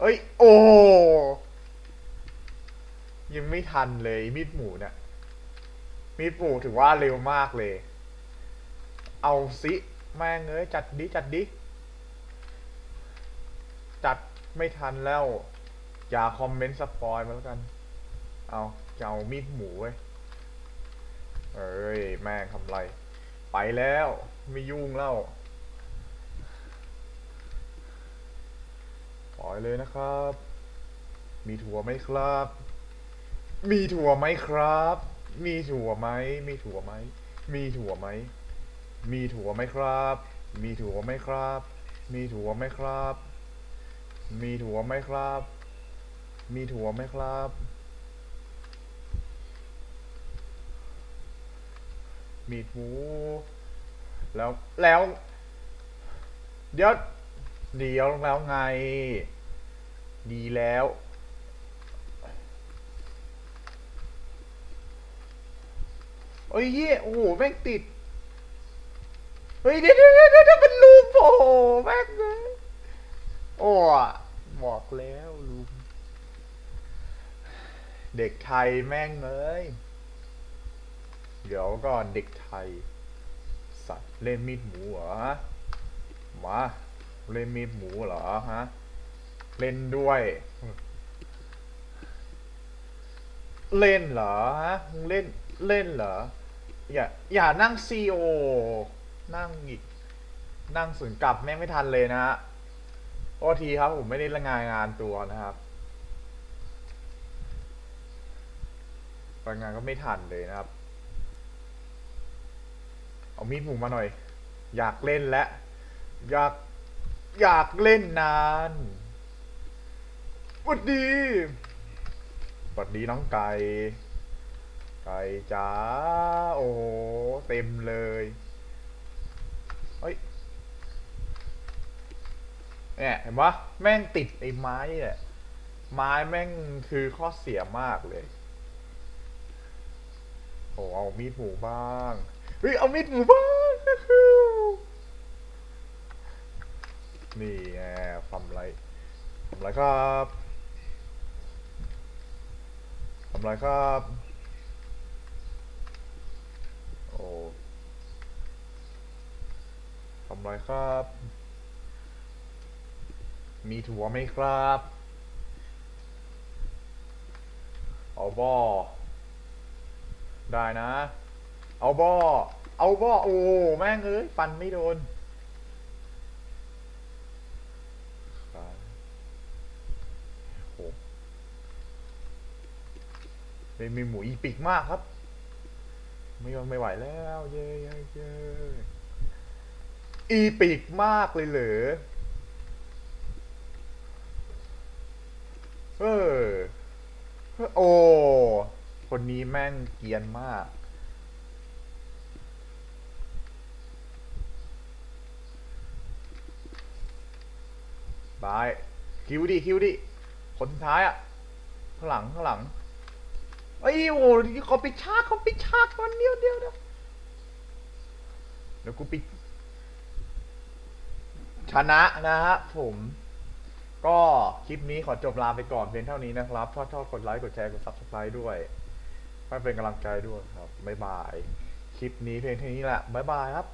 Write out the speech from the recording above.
เอ้ย โอ้ยังไม่ทันเลยมีดหมูเนี่ยมีดหมูถือว่าเร็วมากเลย เอาสิแม่งเอ้ยจัดดิจัดดิจัดไม่ทันแล้ว อย่าคอมเมนต์สปอยมาแล้วกัน เอาจะเอามีดหมูเว้ยเอ้ยแม่งทำไร ไปแล้ว ไม่ยุ่งแล้วปล่ อยเลยนะครับ มีถั่วไหมครับ มีถั่วไหมครับ มีถั่วไหม มีถั่วไหม มีถั่วไหม มีถั่วไหมครับ มีถั่วไหมครับ มีถั่วไหมครับ มีถั่วไหมครับ มีถั่วไหมครับมีดหมู แล้วแล้ว เดี๋ยว เดี๋ยวแล้วไง ดีแล้วเฮ้ยเหี้ยโอ้โห แม่งติด เฮ้ยเดี๋ยวเดี๋ยวเดี๋ยวเป็นลูมโอ้แม่งเลยโอ้บอกแล้วลูมเด็กไทยแม่งเอ้ยเดี๋ยวก่อนเด็กไทย สัตว์เล่นมีดหมูเหรอฮะมาเล่นมีดหมูเหรอฮะ เล่นด้วย เล่นเหรอฮะมึงเล่นเล่นเหรอ อย่า อย่านั่งซีโอ นั่งอีก นั่งสวนกลับแม่งไม่ทันเลยนะฮะ โอทีครับ ผมไม่ได้รายงานงานตัวนะครับรายงานก็ไม่ทันเลยนะครับ เอามีดหมูมาหน่อย อยากเล่นและ อยาก อยากเล่นนาน สวัสดีสวัสดีน้องไก่ ไก่จ๋า โอ้โหเต็มเลยเฮ้ย เนี่ยเห็นปะแม่งติดไอ้ไม้เนี่ยไม้แม่งคือข้อเสียมากเลย โอ้เอามีดหมูบ้าง เฮ้ย เอามีดหมูบ้าง นี่ไงทำไรทำไรครับำไรครับ โอ้ทำไรครับ มีถั่วไหมครับ เอาบอได้นะ เอาบอเอาบอโอ้ แม่งเอ้ย ฟันไม่โดนครับโอ้ เป็นมีหมูอีปิกมากครับ ไม่ไม่ไหวแล้ว เย้เย้เย้อีปิกมากเลยเหรอเออโอ้ คนนี้แม่งเกียนมาก บาย คิวดิ คิวดิ คนท้ายอะ ข้างหลัง ข้างหลัง เอ้ยโอ้โหเขาไปชาเขาไปชาร์จมันเดียวเดียวเดียวเดี๋ยวกูปิดชนะนะฮะผม ก็คลิปนี้ขอจบลาไปก่อนเพียงเท่านี้นะครับถ้าชอบกดไลค์กดแชร์กด subscribe ด้วยให้เป็นกำลังใจด้วยครับบ๊ายบาย คลิปนี้เพียงเท่านี้แหละบ๊ายบายครับ